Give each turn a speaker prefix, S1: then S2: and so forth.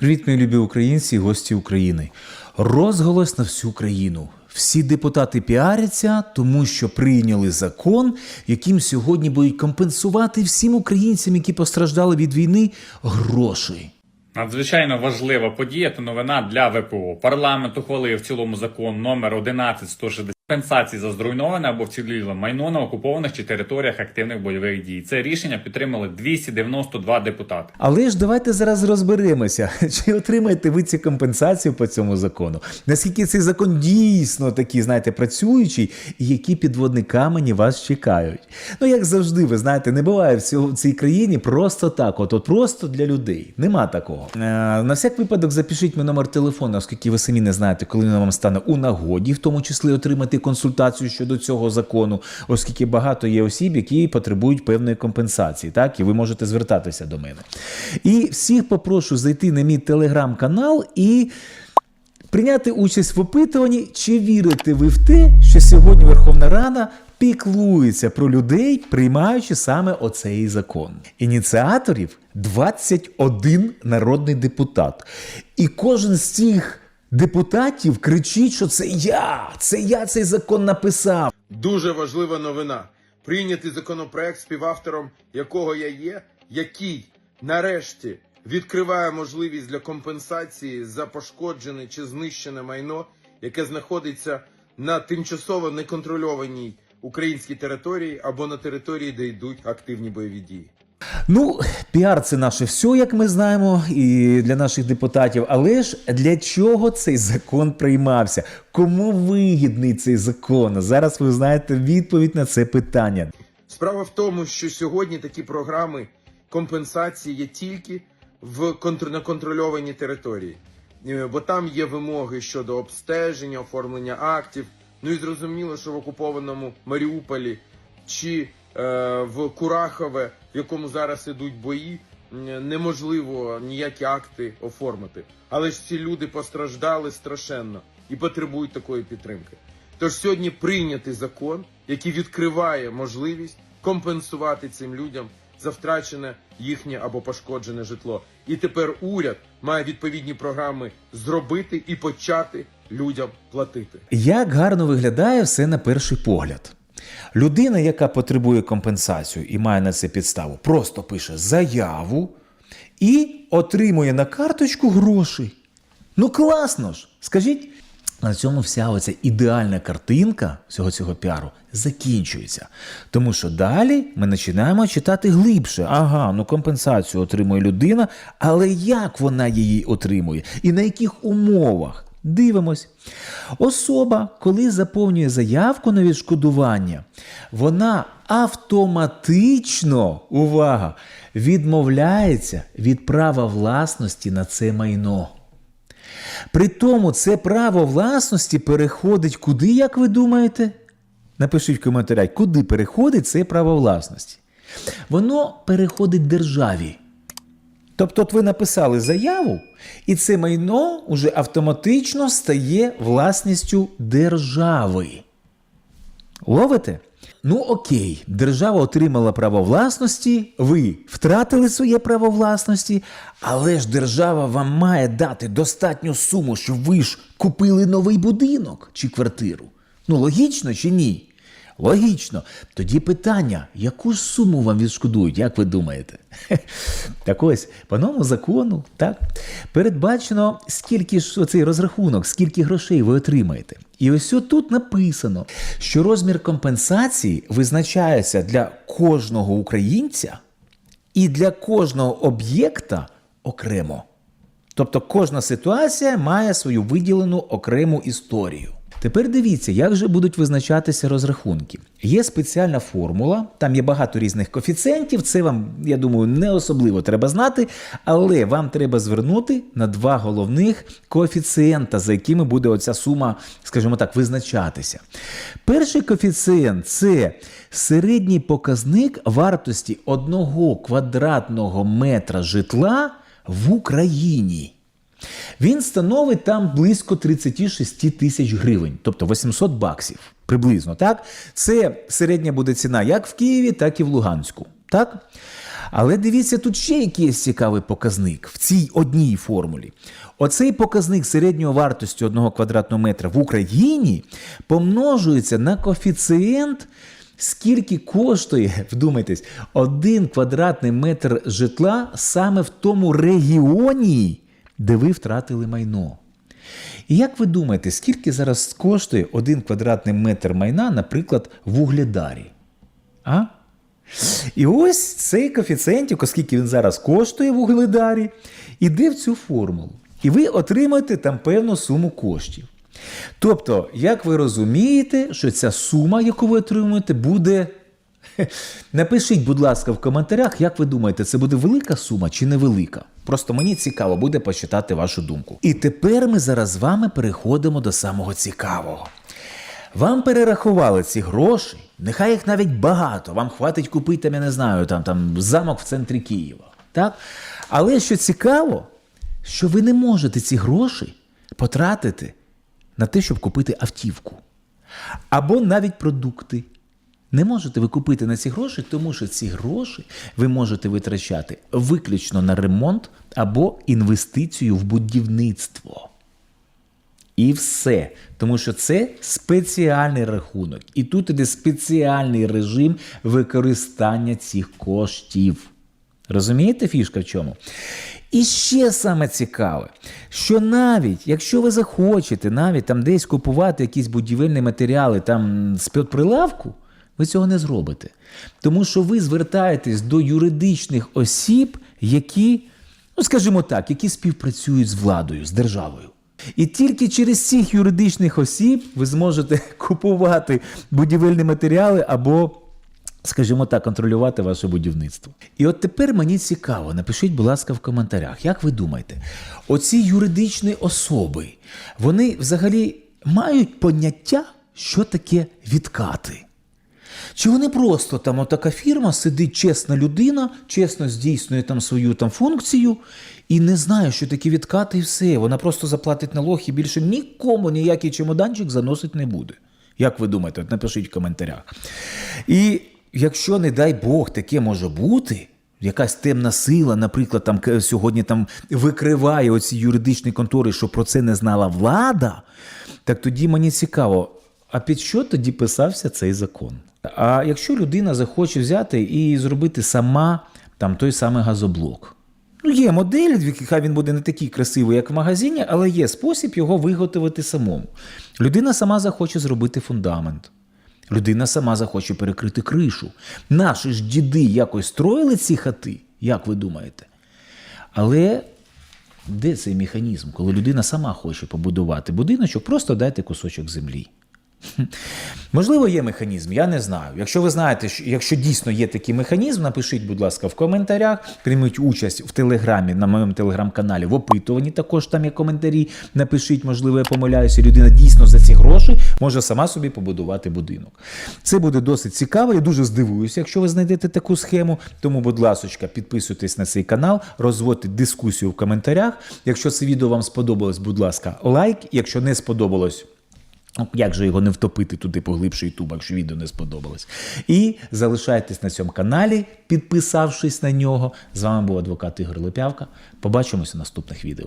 S1: Привіт, мої любі українці гості України. Розголос на всю країну. Всі депутати піаряться, тому що прийняли закон, яким сьогодні будуть компенсувати всім українцям, які постраждали від війни, гроші.
S2: Надзвичайно важлива подія та новина для ВПО. Парламент ухвалив в цілому закон номер 11160 компенсації за зруйноване або вціліле майно на окупованих чи територіях активних бойових дій. Це рішення підтримали 292 депутати.
S1: Але ж давайте зараз розберемося, чи отримаєте ви ці компенсації по цьому закону. Наскільки цей закон дійсно такий, знаєте, працюючий, і які підводні камені вас чекають. Ну, як завжди, ви знаєте, не буває в цього- в цій країні просто так, от, от просто для людей. Нема такого. Е, на всяк випадок запишіть мій номер телефону, оскільки ви самі не знаєте, коли він вам стане у нагоді, в тому числі отримати консультацію щодо цього закону, оскільки багато є осіб, які потребують певної компенсації, так і ви можете звертатися до мене. І всіх попрошу зайти на мій телеграм-канал і. Прийняти участь в опитуванні, чи вірите ви в те, що сьогодні Верховна Рада піклується про людей, приймаючи саме оцей закон. Ініціаторів 21 народний депутат. І кожен з цих депутатів кричить, що це я, це я цей закон написав.
S3: Дуже важлива новина. Прийнятий законопроект, співавтором якого я є, який нарешті відкриває можливість для компенсації за пошкоджене чи знищене майно, яке знаходиться на тимчасово неконтрольованій українській території або на території, де йдуть активні бойові дії.
S1: Ну, піар це наше все, як ми знаємо, і для наших депутатів. Але ж для чого цей закон приймався? Кому вигідний цей закон? Зараз ви знаєте відповідь на це питання.
S3: Справа в тому, що сьогодні такі програми компенсації є тільки в контр- на контрольованій території, Е, бо там є вимоги щодо обстеження, оформлення актів. Ну і зрозуміло, що в окупованому Маріуполі чи в Курахове, в якому зараз ідуть бої, неможливо ніякі акти оформити. Але ж ці люди постраждали страшенно і потребують такої підтримки. Тож сьогодні прийнятий закон, який відкриває можливість компенсувати цим людям за втрачене їхнє або пошкоджене житло. І тепер уряд має відповідні програми зробити і почати людям платити.
S1: Як гарно виглядає все на перший погляд. Людина, яка потребує компенсацію і має на це підставу, просто пише заяву і отримує на карточку гроші. Ну класно ж! Скажіть, на цьому вся оця ідеальна картинка всього цього піару закінчується. Тому що далі ми починаємо читати глибше. Ага, ну компенсацію отримує людина, але як вона її отримує і на яких умовах? Дивимось. Особа, коли заповнює заявку на відшкодування, вона автоматично, увага, відмовляється від права власності на це майно. При тому це право власності переходить куди, як ви думаєте? Напишіть в коментарях, куди переходить це право власності. Воно переходить державі. Тобто, от ви написали заяву, і це майно уже автоматично стає власністю держави. Ловите? Ну окей, держава отримала право власності, ви втратили своє право власності, але ж держава вам має дати достатню суму, щоб ви ж купили новий будинок чи квартиру. Ну логічно чи ні? Логічно. Тоді питання, яку ж суму вам відшкодують, як ви думаєте? Так ось, по новому закону, так, передбачено, скільки ж оцей розрахунок, скільки грошей ви отримаєте. І ось тут написано, що розмір компенсації визначається для кожного українця і для кожного об'єкта окремо. Тобто кожна ситуація має свою виділену окрему історію. Тепер дивіться, як же будуть визначатися розрахунки. Є спеціальна формула, там є багато різних коефіцієнтів. Це вам, я думаю, не особливо треба знати, але вам треба звернути на два головних коефіцієнта, за якими буде оця сума, скажімо так, визначатися. Перший коефіцієнт це середній показник вартості одного квадратного метра житла в Україні. Він становить там близько 36 тисяч гривень, тобто 800 баксів. Приблизно, так? Це середня буде ціна як в Києві, так і в Луганську. Так? Але дивіться, тут ще якийсь цікавий показник в цій одній формулі. Оцей показник середньої вартості 1 квадратного метра в Україні помножується на коефіцієнт, скільки коштує, вдумайтесь, один квадратний метр житла саме в тому регіоні, де ви втратили майно. І як ви думаєте, скільки зараз коштує один квадратний метр майна, наприклад, в Угледарі? А? І ось цей коефіцієнтик, оскільки він зараз коштує в Угледарі, іде в цю формулу. І ви отримаєте там певну суму коштів. Тобто, як ви розумієте, що ця сума, яку ви отримуєте, буде. Напишіть, будь ласка, в коментарях, як ви думаєте, це буде велика сума чи невелика? Просто мені цікаво буде почитати вашу думку. І тепер ми зараз з вами переходимо до самого цікавого. Вам перерахували ці гроші, нехай їх навіть багато, вам хватить купити, я не знаю, там, там замок в центрі Києва. Так? Але що цікаво, що ви не можете ці гроші потратити на те, щоб купити автівку. Або навіть продукти. Не можете ви купити на ці гроші, тому що ці гроші ви можете витрачати виключно на ремонт або інвестицію в будівництво. І все. Тому що це спеціальний рахунок. І тут іде спеціальний режим використання цих коштів. Розумієте, фішка в чому? І ще саме цікаве, що навіть якщо ви захочете навіть там десь купувати якісь будівельні матеріали там з прилавку, ви цього не зробите. Тому що ви звертаєтесь до юридичних осіб, які, ну скажімо так, які співпрацюють з владою, з державою. І тільки через цих юридичних осіб ви зможете купувати будівельні матеріали або, скажімо так, контролювати ваше будівництво. І от тепер мені цікаво, напишіть, будь ласка, в коментарях, як ви думаєте, оці юридичні особи, вони взагалі мають поняття, що таке відкати? Чи вони просто там отака фірма, сидить чесна людина, чесно здійснює там свою там функцію і не знає, що такі відкати, і все. Вона просто заплатить налог і більше нікому ніякий чемоданчик заносить не буде. Як ви думаєте, от напишіть в коментарях. І якщо, не дай Бог, таке може бути. Якась темна сила, наприклад, там сьогодні там викриває оці юридичні контори, що про це не знала влада, так тоді мені цікаво, а під що тоді писався цей закон? А якщо людина захоче взяти і зробити сама там той самий газоблок? Ну, є модель, хай він буде не такий красивий, як в магазині, але є спосіб його виготовити самому. Людина сама захоче зробити фундамент. Людина сама захоче перекрити кришу. Наші ж діди якось строїли ці хати, як ви думаєте? Але де цей механізм, коли людина сама хоче побудувати будиночок, просто дайте кусочок землі. Можливо, є механізм, я не знаю. Якщо ви знаєте, що- якщо дійсно є такий механізм, напишіть, будь ласка, в коментарях, прийміть участь в телеграмі, на моєму телеграм-каналі, в опитуванні також там є коментарі. Напишіть, можливо, я помиляюся, людина дійсно за ці гроші може сама собі побудувати будинок. Це буде досить цікаво. Я дуже здивуюся, якщо ви знайдете таку схему. Тому, будь ласка, підписуйтесь на цей канал, розводьте дискусію в коментарях. Якщо це відео вам сподобалось, будь ласка, лайк. Якщо не сподобалось, Як же його не втопити туди поглибше Ютуба, якщо відео не сподобалось. І залишайтесь на цьому каналі, підписавшись на нього. З вами був адвокат Ігор Лепявка. Побачимося в наступних відео.